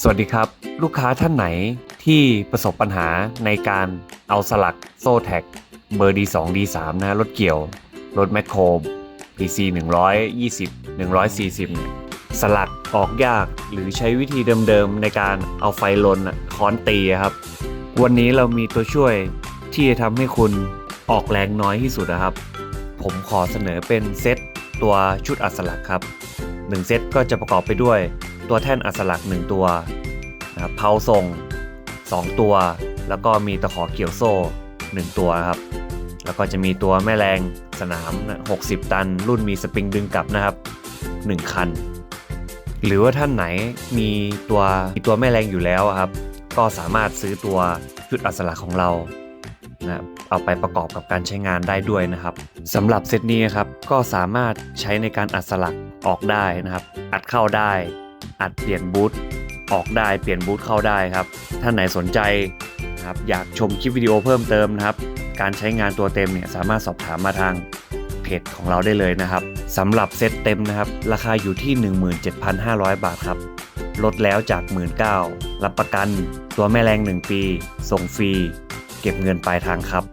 สวัสดีครับ ลูกค้าท่านไหนที่ประสบปัญหาในการเอาสลักโซ่แท็ก เบอร์ D2 D3 นะฮะรถเกี่ยว รถแมคโคร PC 120 140เนี่ยสลักออกยากหรือใช้วิธีเดิมๆในการเอาไฟลนอะค้อนตีครับ วันนี้เรามีตัวช่วยที่จะทำให้คุณออกแรงน้อยที่สุดนะครับ ผมขอเสนอเป็นเซตตัวชุดอัดสลักครับ 1 เซตก็จะประกอบไปด้วยตัวแท่นอัสลัก 1 ตัวนะครับเพาทรง 2 ตัว แล้วก็มีตะขอเกี่ยวโซ่ 1 ตัวครับ แล้วก็จะมีตัวแม่แรงสนาม 60 ตัน รุ่นมีสปริงดึงกลับนะครับ 1 คัน หรือว่าท่านไหนมีตัวมีตัวแม่แรงอยู่แล้วครับ ก็สามารถซื้อตัวชุดอัสลักของเรานะเอาไปประกอบกับการใช้งานได้ด้วยนะครับสำหรับเซตนี้ครับก็สามารถใช้ในการอัดสลัก ออกได้นะครับ อัดเข้าได้ อัดเปลี่ยนบูทออกได้เปลี่ยนบูทเข้าได้ครับ ท่านไหนสนใจนะครับอยากชมคลิปวิดีโอเพิ่มเติมนะครับ การใช้งานตัวเต็มเนี่ยสามารถสอบถามมาทางเพจของเราได้เลยนะครับสำหรับเซตเต็มนะครับ ราคาอยู่ที่ 17,500 บาทครับ ลดแล้วจาก 19,000รับประกัน ตัวแม่แรง 1 ปี ส่งฟรี เก็บเงินปลายทางครับ